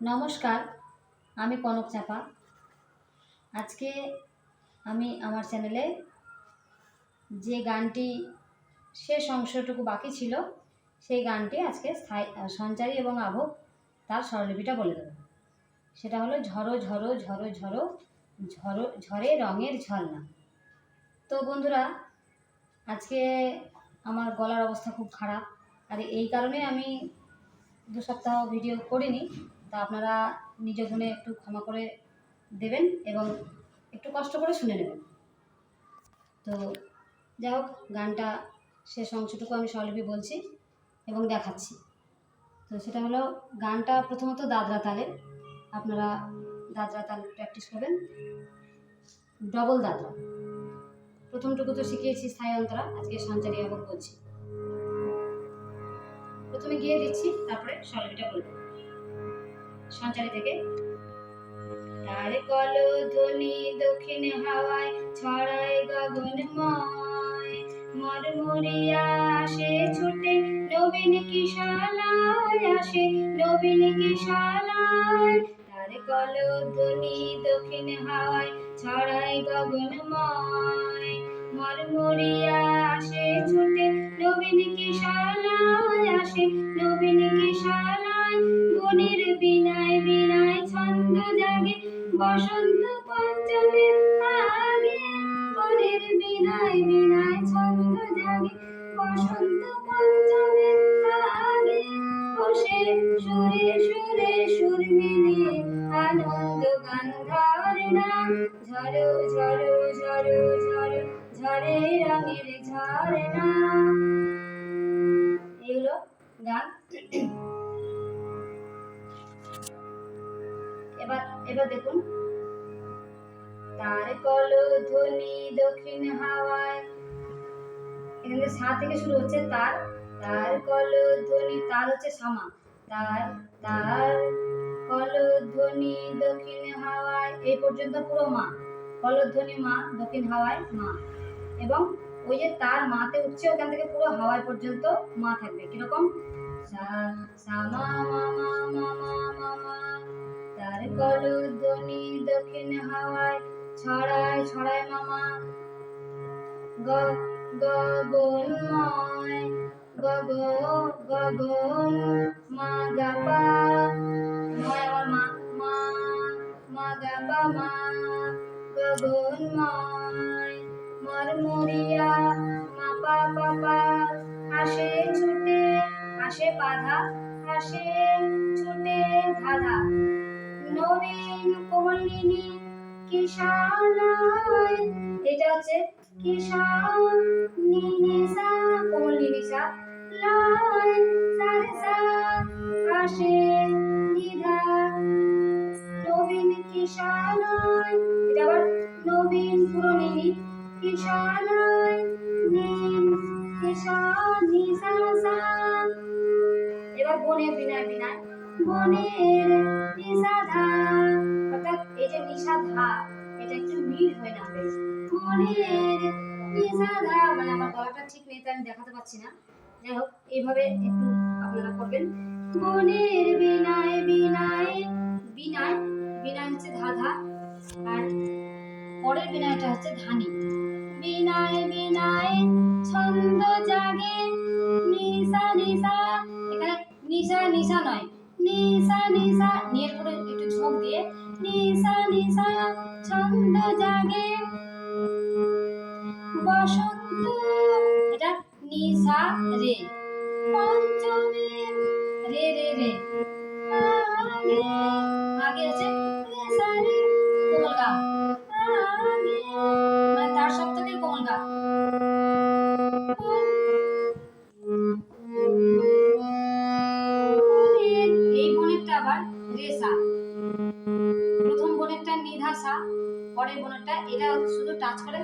নমস্কার, আমি কনক চাপা। আজকে আমি আমার চ্যানেলে যে গানটি শেষ অংশটুকু বাকি ছিল, সেই গানটি আজকে স্থায়ী, সঞ্চারী এবং আভোগ তার স্বরলিপিটা বলে দেবো। সেটা হলো ঝড়ো ঝড়ো ঝড়ো ঝড়ো ঝড়ো ঝড়ে রঙের ঝলনা তো বন্ধুরা, আজকে আমার গলার অবস্থা খুব খারাপ, আর এই কারণে আমি দু সপ্তাহ ভিডিও করিনি। তা আপনারা নিজ গুণে একটু ক্ষমা করে দেবেন এবং একটু কষ্ট করে শুনে নেবেন। তো যাই হোক, গানটা শেষ অংশটুকু আমি স্বরলিপি বলছি এবং দেখাচ্ছি। তো সেটা হলো, গানটা প্রথমত দাদরা তালে আপনারা দাদরা তাল প্র্যাকটিস করবেন। ডবল দাদরা। প্রথমটুকু তো শিখিয়েছি স্থায়ী অন্তরা, আজকে সঞ্চারী আবার বলছি। প্রথমে গিয়ে দিচ্ছি, তারপরে স্বরলিপিটা বলে দেবো সঞ্চারী থেকে। তার কল ধ্বনি দক্ষিণ হাওয়ায় ছড়ায় গগনময়। মরমরিয়া আসে, ছুটে নবীন কিশালায় আসে, নবীন কিশালায়। তার কল ধ্বনি দক্ষিণ হাওয়ায় ছড়ায় গগনময়। মরমরিয়া আসে, ছুটে নবীন কিশালায় আসে বসন্ত পঞ্চমের আগে, বনের বিনায় বিনায় ছন্দ জাগে। বসন্ত পঞ্চমের আগে, বসে সুরে সুরে সুর মিলে আনন্দ গান ধারণা ঝরো ঝরো ঝরো ঝরো, ঝরে রঙের ঝরনা। এগুলো গান। এবার এবার দেখুন। তার কল ধ্বনি দক্ষিণ হাওয়ায়। এখানে সা থেকে শুরু হচ্ছে তার। তার কল ধ্বনি, তার হচ্ছে সামা। তার তার কল ধ্বনি দক্ষিণ হাওয়ায় এই পর্যন্ত পুরো মা। কলধ্বনি মা, দক্ষিণ হাওয়ায় মা। এবং ওই যে তার মাতে উঠছে, ওখান থেকে পুরো হাওয়ায় পর্যন্ত মা থাকবে। কীরকম? সা সা মা মা মা মা মা মা। তার কলধ্বনি দক্ষিণ হাওয়ায়, ছড়ায় ছড়ায় মামা। গগনময়, গগ, গগন মা গাপা মা মা মা গাপা মা। গগনময়, মরমরিয়া, মা পা পাপা আসে ছুটে আসে বাধা আসে ছুটে ধাধা। নবীন কমলিনী কিশালায় এটা হচ্ছে কিশান নিনিসা কমলিনী নিসা লায় সারসা আসে নিধা। নবীন কিশালায় এটা আবার নবীন পুরনিনী কিশালায় নীল কিশান নিসা এবার বনের বিনায় বিনায়। মানে ধাধা আর বিনায়টা হচ্ছে ধানি। বিনায় বিনায় এখানে নিশা নিশা নয়। নিশা নিশা নিয়ের পরে একটু ঝোঁক দিয়ে নিশা নিশা ছন্দ জাগে। বসন্ত, এটা নিশা রে। পঞ্চমের রে রে রে। আগে আগে আছে নিশা রে, কোমল গা। আগে মানে তার সপ্তকের কোমল গা। বনেরটা নিধাসা পরের বনেরটা এটা শুধু টাচ করে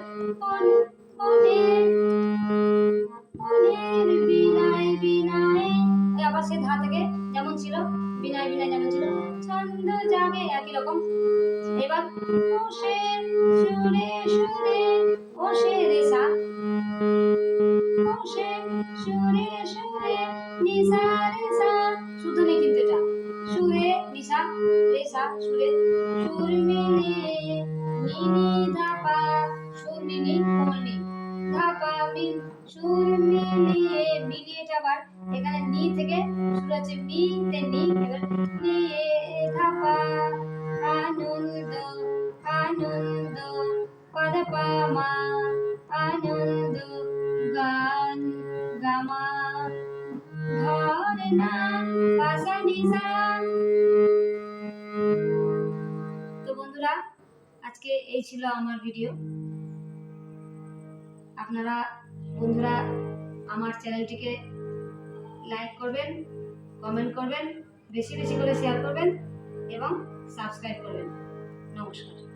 আবার সে ধা থেকে যেমন ছিল, বিনায় বিনায় যেমন ছিল, ছন্দ জাগে একই রকম। এবার ওষে সুরে সুরে রেসা সুরে সুরে নিসা রেসা শুধু নেই কিন্তু সুরে নিসা সা সুরে সুর মিলিয়ে নিনি ধাপা সুর নিনি কোমল ধাপা মি সুর মিলিয়ে মিলিয়েটা আবার। এখানে নি থেকে সুর হচ্ছে মি, তে নি, এবার নিয়ে ধাপা। আনন্দ আনন্দ, পদ আনন্দ, গান গামা। ধরনা পাসা নিসা আজকে এই ছিল আমার ভিডিও আপনারা, বন্ধুরা, আমার চ্যানেলটিকে লাইক করবেন কমেন্ট করবেন, বেশি বেশি করে শেয়ার করবেন এবং সাবস্ক্রাইব করবেন। নমস্কার।